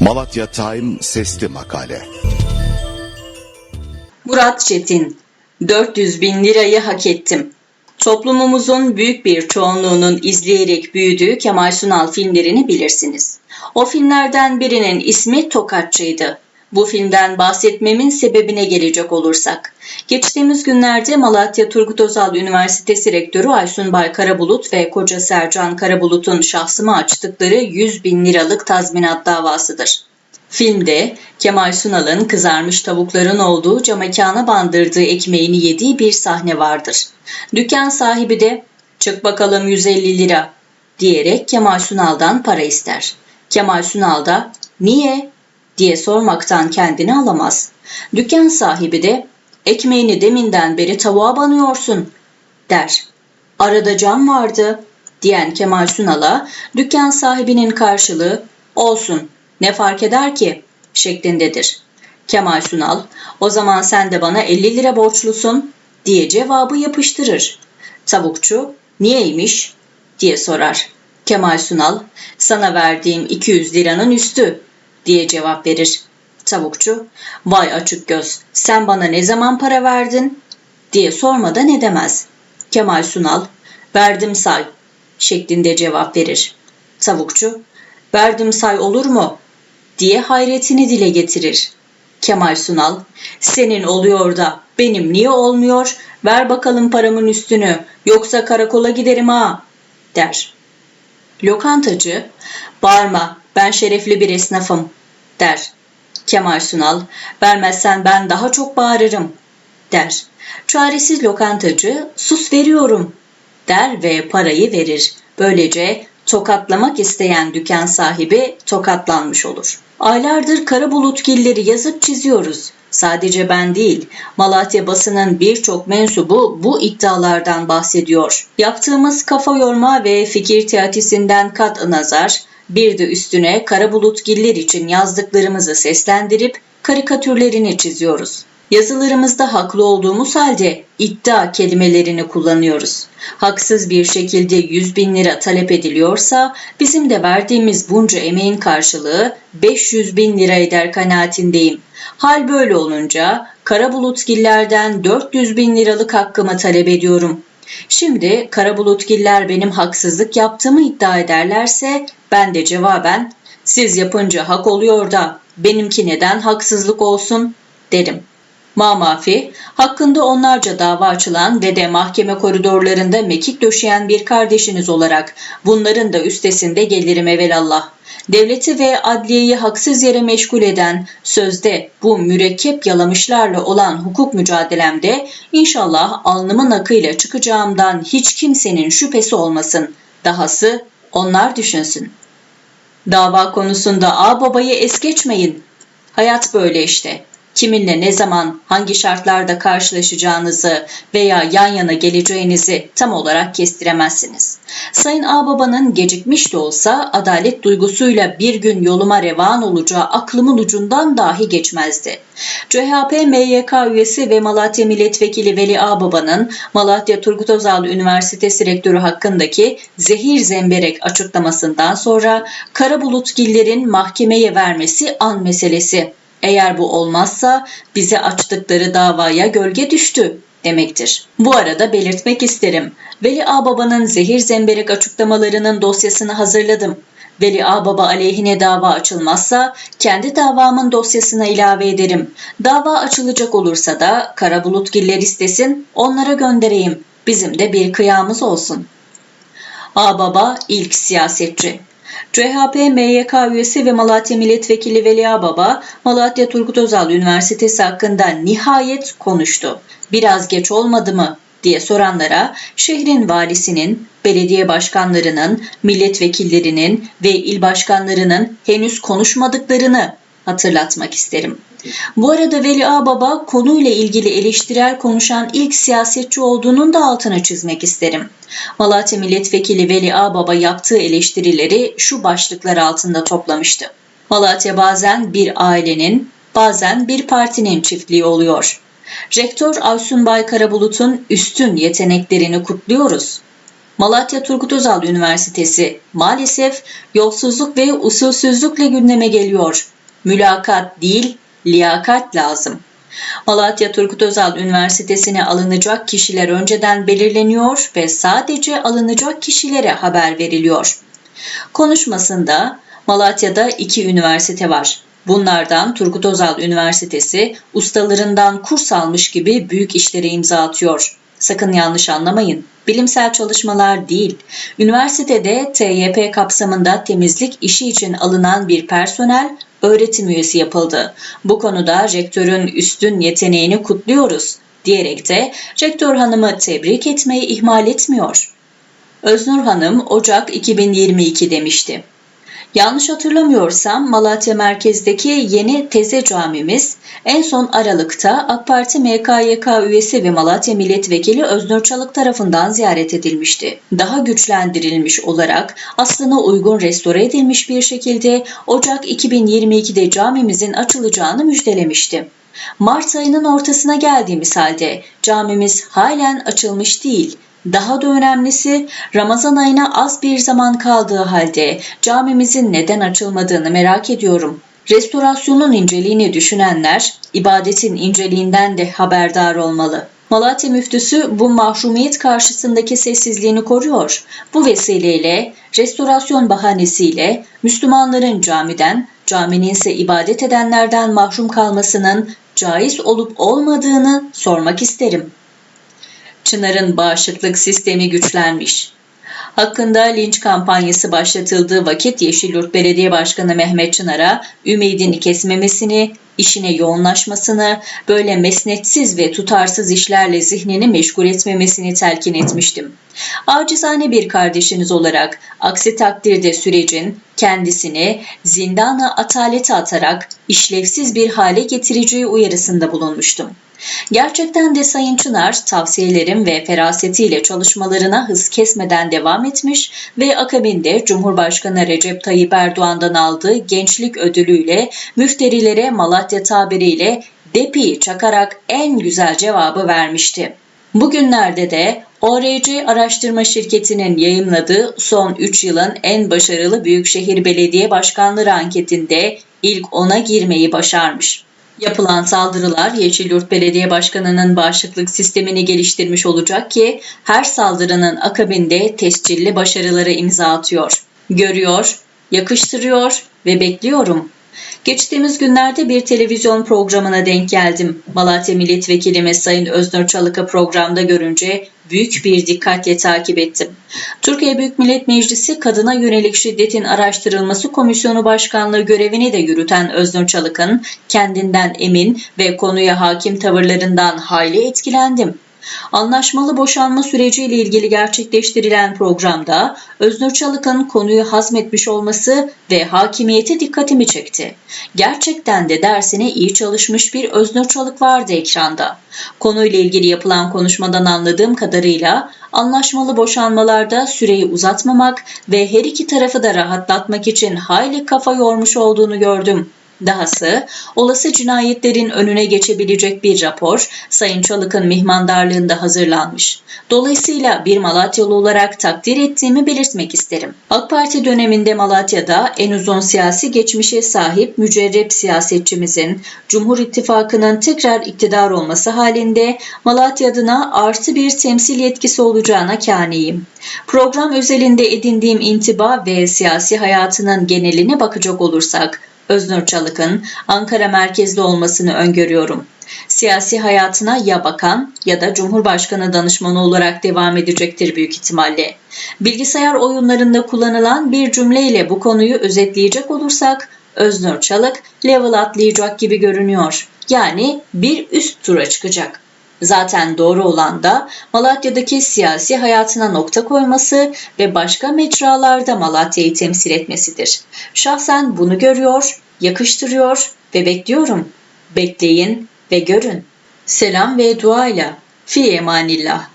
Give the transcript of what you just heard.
Malatya Time Sesli Makale Murat Çetin 400 bin lirayı hak ettim. Toplumumuzun büyük bir çoğunluğunun izleyerek büyüdüğü Kemal Sunal filmlerini bilirsiniz. O filmlerden birinin ismi Tokatçı'ydı. Bu filmden bahsetmemin sebebine gelecek olursak. Geçtiğimiz günlerde Malatya Turgut Özal Üniversitesi Rektörü Aysun Bay Karabulut ve koca Sercan Karabulut'un şahsıma açtıkları 100 bin liralık tazminat davasıdır. Filmde Kemal Sunal'ın kızarmış tavukların olduğu camekana bandırdığı ekmeğini yediği bir sahne vardır. Dükkan sahibi de çık bakalım 150 lira diyerek Kemal Sunal'dan para ister. Kemal Sunal da niye diye sormaktan kendini alamaz. Dükkan sahibi de ekmeğini deminden beri tavuğa banıyorsun der. Arada cam vardı diyen Kemal Sunal'a dükkan sahibinin karşılığı olsun ne fark eder ki şeklindedir. Kemal Sunal o zaman sen de bana 50 lira borçlusun diye cevabı yapıştırır. Tavukçu niyeymiş diye sorar. Kemal Sunal sana verdiğim 200 liranın üstü diye cevap verir. Tavukçu vay açık göz sen bana ne zaman para verdin diye sormadan edemez. Kemal Sunal verdim say şeklinde cevap verir. Tavukçu verdim say olur mu diye hayretini dile getirir. Kemal Sunal, senin oluyor da benim niye olmuyor? Ver bakalım paramın üstünü, yoksa karakola giderim ha, der. Lokantacı, bağırma, ben şerefli bir esnafım, der. Kemal Sunal, vermezsen ben daha çok bağırırım, der. Çaresiz lokantacı, sus veriyorum, der ve parayı verir. Böylece tokatlamak isteyen dükkan sahibi tokatlanmış olur. Aylardır kara bulutgilleri yazıp çiziyoruz. Sadece ben değil, Malatya basının birçok mensubu bu iddialardan bahsediyor. Yaptığımız kafa yorma ve fikir teatisinden kat nazar, bir de üstüne kara bulutgiller için yazdıklarımızı seslendirip karikatürlerini çiziyoruz. Yazılarımızda haklı olduğumuz halde iddia kelimelerini kullanıyoruz. Haksız bir şekilde 100 bin lira talep ediliyorsa bizim de verdiğimiz bunca emeğin karşılığı 500 bin lira eder kanaatindeyim. Hal böyle olunca kara bulutgillerden 400 bin liralık hakkımı talep ediyorum. Şimdi kara bulutgiller benim haksızlık yaptığımı iddia ederlerse ben de cevaben siz yapınca hak oluyor da benimki neden haksızlık olsun derim. Mamafi, hakkında onlarca dava açılan ve de mahkeme koridorlarında mekik döşeyen bir kardeşiniz olarak bunların da üstesinde gelirim evelallah. Devleti ve adliyeyi haksız yere meşgul eden, sözde bu mürekkep yalamışlarla olan hukuk mücadelemde inşallah alnımın akıyla çıkacağımdan hiç kimsenin şüphesi olmasın. Dahası onlar düşünsün. Dava konusunda ağ babayı es geçmeyin. Hayat böyle işte kiminle ne zaman, hangi şartlarda karşılaşacağınızı veya yan yana geleceğinizi tam olarak kestiremezsiniz. Sayın Ağbaba'nın gecikmiş de olsa adalet duygusuyla bir gün yoluma revan olacağı aklımın ucundan dahi geçmezdi. CHP MYK üyesi ve Malatya Milletvekili Veli Ağbaba'nın Malatya Turgut Özal Üniversitesi Rektörü hakkındaki zehir zemberek açıklamasından sonra kara bulutgillerin mahkemeye vermesi an meselesi. Eğer bu olmazsa bize açtıkları davaya gölge düştü demektir. Bu arada belirtmek isterim. Veli Ağbaba'nın zehir zemberek açıklamalarının dosyasını hazırladım. Veli Ağbaba aleyhine dava açılmazsa kendi davamın dosyasına ilave ederim. Dava açılacak olursa da kara bulutgiller istesin onlara göndereyim. Bizim de bir kıyamız olsun. Ağbaba ilk siyasetçi. CHP MYK üyesi ve Malatya Milletvekili Velia Baba, Malatya Turgut Özal Üniversitesi hakkında nihayet konuştu. Biraz geç olmadı mı diye soranlara şehrin valisinin, belediye başkanlarının, milletvekillerinin ve il başkanlarının henüz konuşmadıklarını hatırlatmak isterim. Bu arada Veli Ağbaba konuyla ilgili eleştirel konuşan ilk siyasetçi olduğunun da altına çizmek isterim. Malatya Milletvekili Veli Ağbaba yaptığı eleştirileri şu başlıklar altında toplamıştı. Malatya bazen bir ailenin, bazen bir partinin çiftliği oluyor. Rektör Aysun Bay Karabulut'un üstün yeteneklerini kutluyoruz. Malatya Turgut Özal Üniversitesi maalesef yolsuzluk ve usulsüzlükle gündeme geliyor. Mülakat değil, liyakat lazım. Malatya Turgut Özal Üniversitesi'ne alınacak kişiler önceden belirleniyor ve sadece alınacak kişilere haber veriliyor. Konuşmasında Malatya'da iki üniversite var. Bunlardan Turgut Özal Üniversitesi ustalarından kurs almış gibi büyük işlere imza atıyor. Sakın yanlış anlamayın. Bilimsel çalışmalar değil. Üniversitede TYP kapsamında temizlik işi için alınan bir personel öğretim üyesi yapıldı. Bu konuda rektörün üstün yeteneğini kutluyoruz diyerek de rektör hanımı tebrik etmeyi ihmal etmiyor. Öznur Hanım Ocak 2022 demişti. Yanlış hatırlamıyorsam Malatya merkezdeki yeni Teze Camimiz en son Aralık'ta AK Parti MKYK üyesi ve Malatya Milletvekili Öznur Çalık tarafından ziyaret edilmişti. Daha güçlendirilmiş olarak aslına uygun restore edilmiş bir şekilde Ocak 2022'de camimizin açılacağını müjdelemişti. Mart ayının ortasına geldiğimiz halde camimiz halen açılmış değil. Daha da önemlisi Ramazan ayına az bir zaman kaldığı halde camimizin neden açılmadığını merak ediyorum. Restorasyonun inceliğini düşünenler ibadetin inceliğinden de haberdar olmalı. Malatya müftüsü bu mahrumiyet karşısındaki sessizliğini koruyor. Bu vesileyle restorasyon bahanesiyle Müslümanların camiden, caminin ise ibadet edenlerden mahrum kalmasının caiz olup olmadığını sormak isterim. Çınar'ın bağışıklık sistemi güçlenmiş. Hakkında linç kampanyası başlatıldığı vakit Yeşilyurt Belediye Başkanı Mehmet Çınar'a ümidini kesmemesini, işine yoğunlaşmasını, böyle mesnetsiz ve tutarsız işlerle zihnini meşgul etmemesini telkin etmiştim. Acizane bir kardeşiniz olarak aksi takdirde sürecin kendisini zindana atalete atarak işlevsiz bir hale getireceği uyarısında bulunmuştum. Gerçekten de Sayın Çınar tavsiyelerim ve ferasetiyle çalışmalarına hız kesmeden devam etmiş ve akabinde Cumhurbaşkanı Recep Tayyip Erdoğan'dan aldığı gençlik ödülüyle müfterilere Malatya tabiriyle depi çakarak en güzel cevabı vermişti. Bugünlerde de ORC Araştırma Şirketi'nin yayımladığı son 3 yılın en başarılı büyükşehir belediye başkanları anketinde ilk 10'a girmeyi başarmış. Yapılan saldırılar Yeşilyurt Belediye Başkanı'nın bağışıklık sistemini geliştirmiş olacak ki her saldırının akabinde tescilli başarıları imza atıyor. Görüyor, yakıştırıyor ve bekliyorum. Geçtiğimiz günlerde bir televizyon programına denk geldim. Malatya Milletvekilimiz Sayın Öznur Çalık'ı programda görünce büyük bir dikkatle takip ettim. Türkiye Büyük Millet Meclisi Kadına Yönelik Şiddetin Araştırılması Komisyonu Başkanlığı görevini de yürüten Öznur Çalık'ın kendinden emin ve konuya hakim tavırlarından hayli etkilendim. Anlaşmalı boşanma süreciyle ilgili gerçekleştirilen programda Öznur Çalık'ın konuyu hazmetmiş olması ve hakimiyeti dikkatimi çekti. Gerçekten de dersine iyi çalışmış bir Öznur Çalık vardı ekranda. Konuyla ilgili yapılan konuşmadan anladığım kadarıyla anlaşmalı boşanmalarda süreyi uzatmamak ve her iki tarafı da rahatlatmak için hayli kafa yormuş olduğunu gördüm. Dahası olası cinayetlerin önüne geçebilecek bir rapor Sayın Çalık'ın mihmandarlığında hazırlanmış. Dolayısıyla bir Malatyalı olarak takdir ettiğimi belirtmek isterim. AK Parti döneminde Malatya'da en uzun siyasi geçmişe sahip mücerrep siyasetçimizin Cumhur İttifakı'nın tekrar iktidar olması halinde Malatya adına artı bir temsil yetkisi olacağına kâniyim. Program özelinde edindiğim intiba ve siyasi hayatının geneline bakacak olursak Öznur Çalık'ın Ankara merkezli olmasını öngörüyorum. Siyasi hayatına ya bakan ya da Cumhurbaşkanı danışmanı olarak devam edecektir büyük ihtimalle. Bilgisayar oyunlarında kullanılan bir cümleyle bu konuyu özetleyecek olursak Öznur Çalık level atlayacak gibi görünüyor. Yani bir üst tura çıkacak. Zaten doğru olan da Malatya'daki siyasi hayatına nokta koyması ve başka mecralarda Malatya'yı temsil etmesidir. Şahsen bunu görüyor, yakıştırıyor ve bekliyorum. Bekleyin ve görün. Selam ve duayla. Fi emanillah.